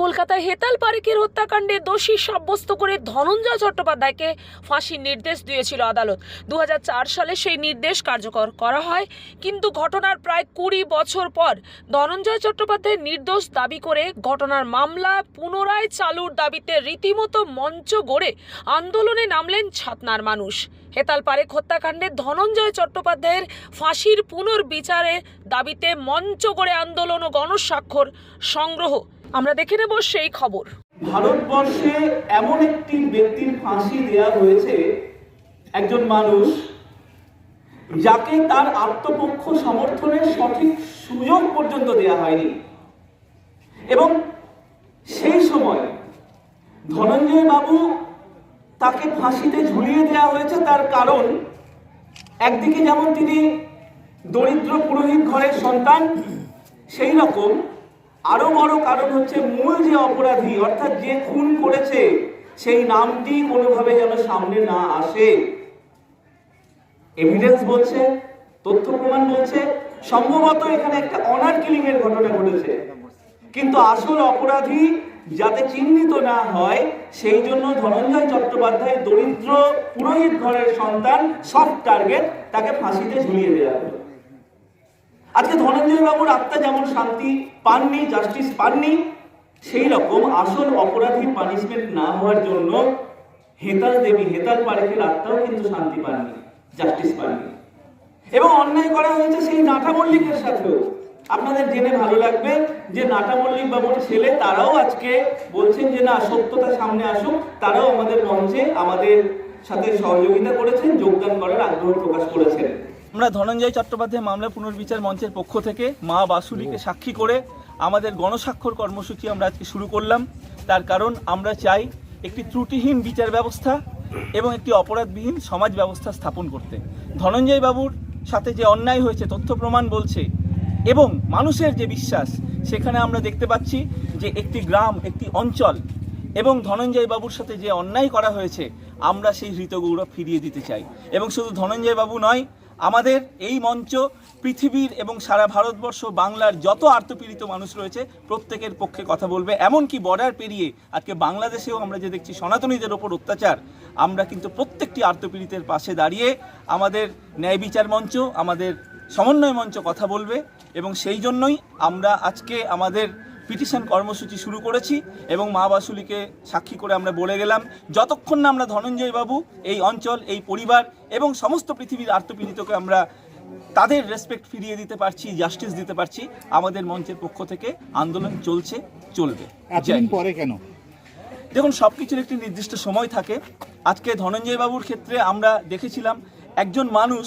কলকাতায় হেতাল পারেকের হত্যাকাণ্ডে দোষী সাব্যস্ত করে ধনঞ্জয় চট্টোপাধ্যায়কে ফাঁসির নির্দেশ দিয়েছিল আদালত। দু হাজার চার সালে সেই নির্দেশ কার্যকর করা হয়, কিন্তু ঘটনার প্রায় কুড়ি বছর পর ধনঞ্জয় চট্টোপাধ্যায় নির্দোষ দাবি করে ঘটনার মামলা পুনরায় চালুর দাবিতে রীতিমতো মঞ্চ গড়ে আন্দোলনে নামলেন ছাতনার মানুষ। হেতাল পারেক হত্যাকাণ্ডে ধনঞ্জয় চট্টোপাধ্যায়ের ফাঁসির পুনর্বিচারে দাবিতে মঞ্চ গড়ে আন্দোলন ও গণস্বাক্ষর সংগ্রহ আমরা দেখে নেব সেই খবর। ভারতবর্ষে এমন একটি ব্যক্তির ফাঁসি দেয়া হয়েছে, একজন মানুষ, যাকে তার আত্মপক্ষ সমর্থনের সঠিক সুযোগ পর্যন্ত দেয়া হয়নি। এবং সেই সময় ধনঞ্জয় বাবু তাকে ফাঁসিতে ঝুলিয়ে দেওয়া হয়েছে তার কারণ, একদিকে যেমন তিনি দরিদ্র পুরোহিত ঘরের সন্তান, সেই রকম আরও বড় কারণ হচ্ছে মূল যে অপরাধী, অর্থাৎ যে খুন করেছে, সেই নামটি কোনোভাবে যেন সামনে না আসে। এভিডেন্স বলছে, তথ্য প্রমাণ বলছে, সম্ভবত এখানে একটা অনার কিলিং এর ঘটনা ঘটেছে। কিন্তু আসল অপরাধী যাতে চিহ্নিত না হয়, সেই জন্য ধনঞ্জয় চট্টোপাধ্যায় দরিদ্র পুরোহিত ঘরের সন্তান সব টার্গেট তাকে ফাঁসিতে ঝুলিয়ে দেওয়া হলো। আজকে ধনঞ্জয় বাবুর আত্মা যেমন শান্তি পাননি জাস্টিস পাননি, সেই রকম আসল অপরাধী পানিশমেন্ট না হওয়ার জন্য হেতাল দেবী হেতাল পারেখের আত্মাও কিন্তু শান্তি পাননি জাস্টিস পাননি। এবং অন্যায় করা হয়েছে সেই নাটা মল্লিকের সাথেও। আপনাদের জেনে ভালো লাগবে যে নাটা মল্লিক বাবুর ছেলে, তারাও আজকে বলছেন যে না, সত্যতা সামনে আসুক, তারাও আমাদের মঞ্চে আমাদের সাথে সহযোগিতা করেছেন, যোগদান করার আগ্রহ প্রকাশ করেছেন। আমরা ধনঞ্জয় চট্টোপাধ্যায় মামলা পুনর্বিচার মঞ্চের পক্ষ থেকে মা বাসুলিকে সাক্ষী করে আমাদের গণস্বাক্ষর কর্মসূচি আমরা আজকে শুরু করলাম। তার কারণ আমরা চাই একটি ত্রুটিহীন বিচার ব্যবস্থা এবং একটি অপরাধবিহীন সমাজ ব্যবস্থা স্থাপন করতে। ধনঞ্জয় বাবুর সাথে যে অন্যায় হয়েছে তথ্য প্রমাণ বলছে এবং মানুষের যে বিশ্বাস সেখানে আমরা দেখতে পাচ্ছি যে একটি গ্রাম একটি অঞ্চল এবং ধনঞ্জয় বাবুর সাথে যে অন্যায় করা হয়েছে আমরা সেই হৃতগৌরব ফিরিয়ে দিতে চাই। এবং শুধু ধনঞ্জয় বাবু নয় আমাদের এই মঞ্চ পৃথিবীর এবং সারা ভারতবর্ষ, বাংলার যত আর্তপীড়িত মানুষ রয়েছে, প্রত্যেকের পক্ষে কথা বলবে। এমনকি বর্ডার পেরিয়ে আজকে বাংলাদেশেও আমরা যে দেখছি সনাতনীদের ওপর অত্যাচার, আমরা কিন্তু প্রত্যেকটি আর্তপীড়িতের পাশে দাঁড়িয়ে আমাদের ন্যায় বিচার মঞ্চ, আমাদের সমন্বয় মঞ্চ কথা বলবে এবং সেই জন্যই আমরা আজকে আমাদের পিটিশন কর্মসূচি শুরু করেছি এবং মা বাসুলিকে সাক্ষী করে আমরা বলে গেলাম যতক্ষণ না আমরা ধনঞ্জয় বাবু এই অঞ্চল এই পরিবার এবং সমস্ত পৃথিবীর আত্মপীড়িতকে আমরা তাদের রেসপেক্ট ফিরিয়ে দিতে পারছি জাস্টিস দিতে পারছি আমাদের মঞ্চের পক্ষ থেকে আন্দোলন চলছে চলবে। পরে কেন? দেখুন সব কিছুর একটি নির্দিষ্ট সময় থাকে। আজকে ধনঞ্জয় বাবুর ক্ষেত্রে আমরা দেখেছিলাম একজন মানুষ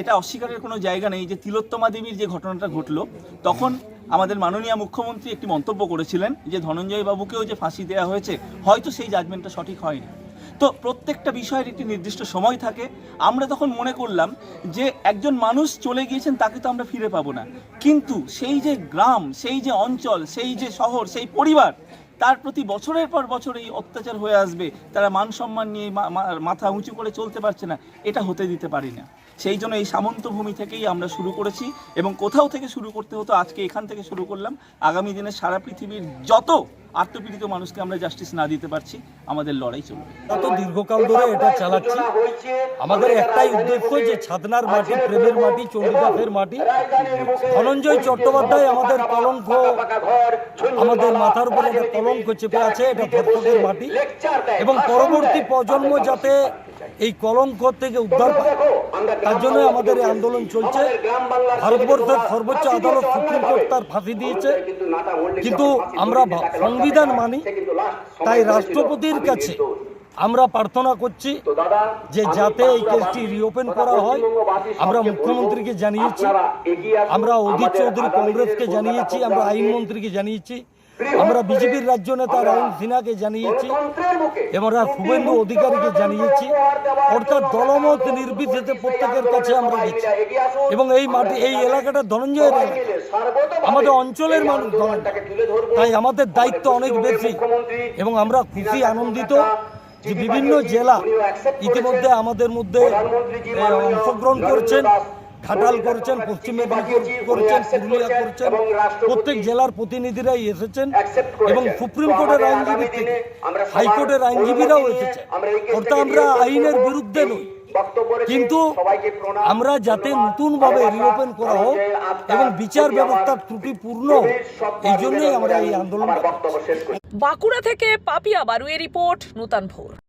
এটা অস্বীকারের কোনো জায়গা নেই যে তিলোত্তমা দেবীর যে ঘটনাটা ঘটলো তখন আমাদের মাননীয় মুখ্যমন্ত্রী একটি মন্তব্য করেছিলেন যে ধনঞ্জয় বাবুকেও যে ফাঁসি দেওয়া হয়েছে, হয়তো সেই জাজমেন্টটা সঠিক হয়নি। তো প্রত্যেকটা বিষয়ের একটি নির্দিষ্ট সময় থাকে। আমরা তখন মনে করলাম যে একজন মানুষ চলে গিয়েছেন, তাকে তো আমরা ফিরে পাবো না। কিন্তু সেই যে গ্রাম, সেই যে অঞ্চল, সেই যে শহর, সেই পরিবার, তার প্রতি বছরের পর বছর এই অত্যাচার হয়ে আসবে। তারা মান সম্মান নিয়ে মাথা উঁচু করে চলতে পারছে না। এটা হতে দিতে পারি না। সেই জন্য এই সামন্ত ভূমি থেকেই আমরা শুরু করেছি এবং কোথাও থেকে শুরু করতে হতো, আজকে এখান থেকে শুরু করলাম। আগামী দিনে সারা পৃথিবীর যত আত্মপীড়িত মানুষকে আমরা জাস্টিস না দিতে পারছি, আমাদের লড়াই চলবে। কত দীর্ঘকাল ধরে এটা চালাচ্ছি, আমাদের একটাই উদ্দেশ্য যে ছাদনার মাটি, প্রেমের মাটি, চণ্ডীদাসের মাটি, ধনঞ্জয় চট্টোপাধ্যায় আমাদের কলঙ্ক, আমাদের মাথার উপরে একটা কলঙ্ক চেপে আছে, এটা ধর্ষকের মাটি। এবং পরবর্তী প্রজন্ম যাতে এই কলঙ্ক থেকে উদ্ধার পায়। তার জন্য আমাদের এই আন্দোলন চলছে। ভারতবর্ষের সর্বোচ্চ আদালত সুপ্রিম কোর্ট তার ফাঁসি দিয়েছে। কিন্তু আমরা সংবিধান মানি, তাই রাষ্ট্রপতির কাছে আমরা প্রার্থনা করছি যে যাতে এই কেসটি রিওপেন করা হয়। আমরা মুখ্যমন্ত্রীকে জানিয়েছি, আমরা অধীর চৌধুরী কংগ্রেসকে জানিয়েছি, আমরা আইনমন্ত্রীকে জানিয়েছি। আমরা বিজেপির রাজ্য নেতা রাহুল সিনহাকে জানিয়েছি আমরা শুভেন্দু অধিকারীকে জানিয়েছি। অর্থাৎ দলমত নির্বিশেষে প্রত্যেকের কাছে আমরা গেছি। এবং এই মাটি, এই এলাকাটা ধনঞ্জয়ের আমাদের অঞ্চলের মানুষ তাই আমাদের দায়িত্ব অনেক বেশি। এবং আমরা খুশি, আনন্দিত যে বিভিন্ন জেলা ইতিমধ্যে আমাদের মধ্যে অংশগ্রহণ করছেন। ঘাটাল করেছেন, পশ্চিম মেদিনীপুর করেছেন, পুরুলিয়া করেছেন, প্রত্যেক জেলার প্রতিনিধিরাই এসেছেন এবং সুপ্রিম কোর্টের আইনজীবী থেকে হাইকোর্টের আইনজীবীরাও এসেছেন। অর্থাৎ আমরা আইনের বিরুদ্ধে নই। কিন্তু আমরা যাতে নতুনভাবে রিওপেন করা হোক এবং বিচার ব্যবস্থার ত্রুটিপূর্ণ এই জন্যই আমরা এই আন্দোলন বাঁকুড়া থেকে পাপিয়া বারুয়ের রিপোর্ট, নূতন ভোর।